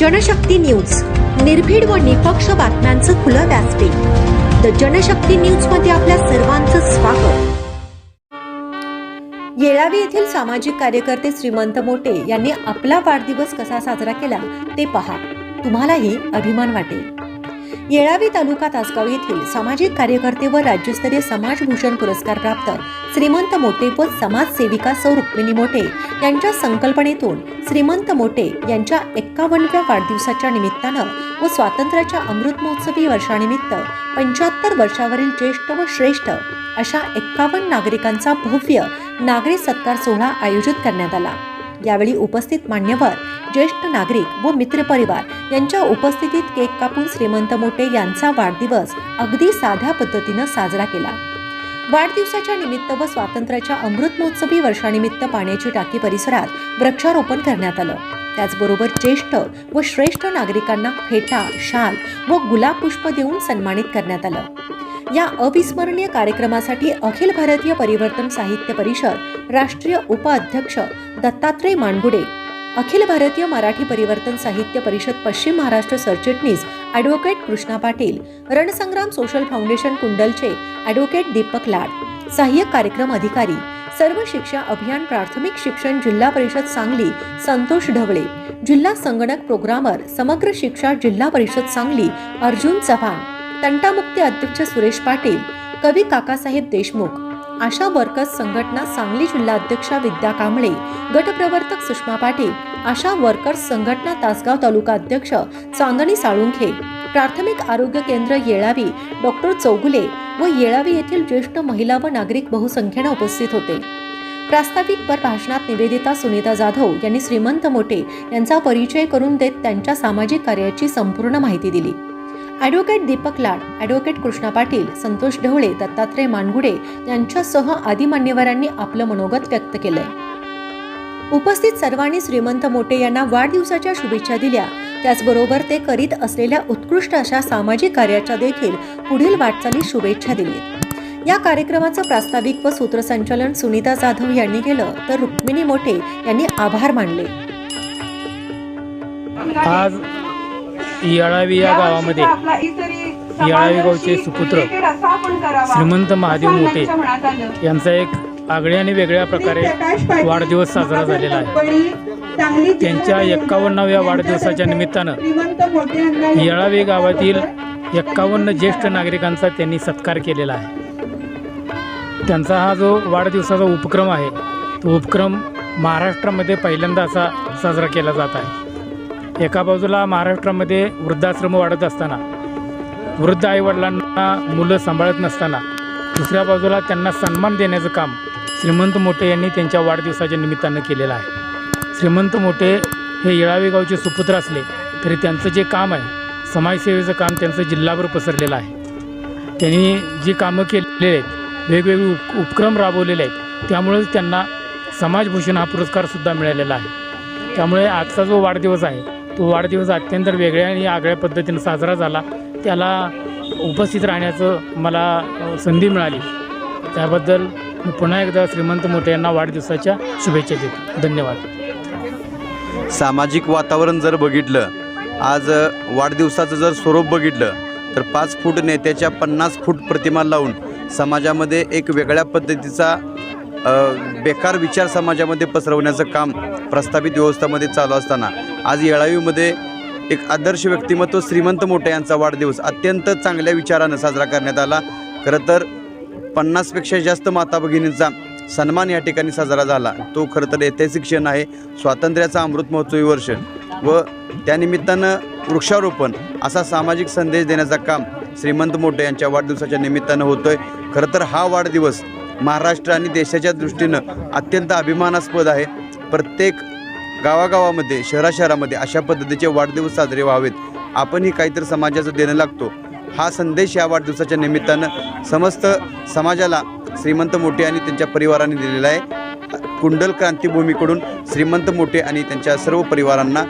Janshakti news. निर्भीड व निपक्ष बातम्यांचं खुलं व्यासपीठ. द जनशक्ती न्यूजमध्ये आपल्या सर्वांचं स्वागत. येळावी येथील सामाजिक कार्यकर्ते श्रीमंत मोटे यांनी आपला वाढदिवस कसा साजरा केला ते पहा. तुम्हालाही अभिमान वाटेल. येळावी तालुका तासगाव येथील सामाजिक कार्यकर्ते व राज्यस्तरीय समाजभूषण पुरस्कार प्राप्त श्रीमंत मोटे व समाजसेविका सौ रुक्मिणी मोटे यांच्या संकल्पनेतून श्रीमंत मोटे यांच्या एक्कावन्नव्या वाढदिवसाच्या निमित्तानं व स्वातंत्र्याच्या अमृत महोत्सवी वर्षानिमित्त पंच्याहत्तर वर्षावरील ज्येष्ठ व श्रेष्ठ अशा एक्कावन्न नागरिकांचा भव्य नागरी सत्कार सोहळा आयोजित करण्यात आला. यावेळी उपस्थित मान्यवर ज्येष्ठ नागरिक व मित्रपरिवार यांच्या उपस्थितीत केक कापून श्रीमंत मोटे यांचा वाढदिवस अगदी साध्या पद्धतीनं साजरा केला. वाढदिवसाच्या निमित्त व स्वातंत्र्याच्या अमृत महोत्सवी वर्षानिमित्त पाण्याची टाकी परिसरात वृक्षारोपण करण्यात आलं. त्याचबरोबर ज्येष्ठ व श्रेष्ठ नागरिकांना फेटा शाल व गुलाब पुष्प देऊन सन्मानित करण्यात आलं. या अविस्मरणीय कार्यक्रमासाठी अखिल भारतीय परिवर्तन साहित्य परिषद राष्ट्रीय उपाध्यक्ष दत्तात्रय मानगुडे अखिल भारतीय मराठी परिवर्तन साहित्य परिषद पश्चिम महाराष्ट्र सरचिटणीस advocate Krishna Patil Ransangram social foundation कुंडलचे advocate Deepak Lad सहाय्यक कार्यक्रम अधिकारी सर्व शिक्षा अभियान प्राथमिक शिक्षण जिल्हा परिषद सांगली संतोष ढवळे जिल्हा संगणक प्रोग्रामर समग्र शिक्षा जिल्हा परिषद सांगली अर्जुन चव्हाण तंटामुक्ती अध्यक्ष सुरेश पाटील कवी काकासाहेब देशमुख आशा वर्कर्स संघटना सांगली जिल्हाध्यक्षा विद्या कांबळे गटप्रवर्तक सुषमा पाटील आशा वर्कर्स संघटना तासगाव तालुका अध्यक्ष चांदणी साळुंखे प्राथमिक आरोग्य केंद्र येळावी डॉक्टर चौगुले व येळावी येथील ज्येष्ठ महिला व नागरिक बहुसंख्येनं उपस्थित होते. प्रास्ताविक पर भाषणात निवेदिता सुनीता जाधव यांनी श्रीमंत मोटे यांचा परिचय करून देत त्यांच्या सामाजिक कार्याची संपूर्ण माहिती दिली. ॲडव्होकेट दीपक लाड ॲडव्होकेट कृष्णा पाटील संतोष ढवळे दत्तात्रय मानगुडे यांच्यासह आदी मान्यवरांनी आपलं मनोगत व्यक्त केलंय. उपस्थित सर्वांनी श्रीमंत मोटे यांना वाढदिवसाच्या शुभेच्छा दिल्या. त्याचबरोबर ते करीत असलेल्या उत्कृष्ट अशा सामाजिक कार्याच्या देखील पुढील वाटचाली शुभेच्छा दिली. या कार्यक्रमाचं प्रास्ताविक व सूत्रसंचालन सुनीता जाधव यांनी केलं तर रुक्मिणी मोटे यांनी आभार मानले. आज येळावी या गावामध्ये येळावी गावचे सुपुत्र श्रीमंत महादेव मोठे यांचा एक आगळ्या आणि वेगळ्या प्रकारे वाढदिवस साजरा झालेला आहे. त्यांच्या एक्कावन्नाव्या वाढदिवसाच्या निमित्तानं येळावी गावातील एक्कावन्न ज्येष्ठ नागरिकांचा त्यांनी सत्कार केलेला आहे. त्यांचा हा जो वाढदिवसाचा उपक्रम आहे तो उपक्रम महाराष्ट्रामध्ये पहिल्यांदा असा साजरा केला जात आहे. एका बाजूला महाराष्ट्रामध्ये वृद्धाश्रम वाढत असताना वृद्ध आईवडिलांना मुलं सांभाळत नसताना दुसऱ्या बाजूला त्यांना सन्मान देण्याचं काम श्रीमंत मोठे यांनी त्यांच्या वाढदिवसाच्या निमित्तानं केलेलं आहे. श्रीमंत मोठे हे येळावे गावचे सुपुत्र असले तरी त्यांचं जे काम आहे समाजसेवेचं काम त्यांचं जिल्हाभर पसरलेलं आहे. त्यांनी जी कामं केलेली आहेत वेगवेगळे उप उपक्रम राबवलेले आहेत त्यामुळेच त्यांना समाजभूषण हा पुरस्कारसुद्धा मिळालेला आहे. त्यामुळे आजचा जो वाढदिवस आहे तो वाढदिवस अत्यंत वेगळ्या आणि आगळ्या पद्धतीनं साजरा झाला. त्याला उपस्थित राहण्याचं मला संधी मिळाली. त्याबद्दल मी पुन्हा एकदा श्रीमंत मोठे यांना वाढदिवसाच्या शुभेच्छा देतो. धन्यवाद. सामाजिक वातावरण जर बघितलं आज वाढदिवसाचं जर स्वरूप बघितलं तर पाच फूट नेत्याच्या पन्नास फूट प्रतिमा लावून समाजामध्ये एक वेगळ्या पद्धतीचा बेकार विचार समाजामध्ये पसरवण्याचं काम प्रस्थापित व्यवस्थामध्ये चालू असताना आज येळावीमध्ये एक आदर्श व्यक्तिमत्व श्रीमंत मोठे यांचा वाढदिवस अत्यंत चांगल्या विचारानं साजरा करण्यात आला. खरं तर पन्नासपेक्षा जास्त माता भगिनींचा सन्मान या ठिकाणी साजरा झाला. तो खरं तर ऐतिहासिक क्षण आहे. स्वातंत्र्याचा अमृत महोत्सवी वर्ष व त्यानिमित्तानं वृक्षारोपण असा सामाजिक संदेश देण्याचं काम श्रीमंत मोठे यांच्या वाढदिवसाच्या निमित्तानं होतं आहे खरं तर हा वाढदिवस महाराष्ट्र आणि देशाच्या दृष्टीनं अत्यंत अभिमानास्पद आहे. प्रत्येक गावागावामध्ये शहरा शहरामध्ये अशा पद्धतीचे वाढदिवस साजरे व्हावेत. आपणही काहीतरी समाजाचं देणं लागतो. हा संदेश या वाढदिवसाच्या निमित्तानं समस्त समाजाला श्रीमंत मोठे आणि त्यांच्या परिवाराने दिलेला आहे. कुंडल क्रांतीभूमीकडून श्रीमंत मोठे आणि त्यांच्या सर्व परिवारांना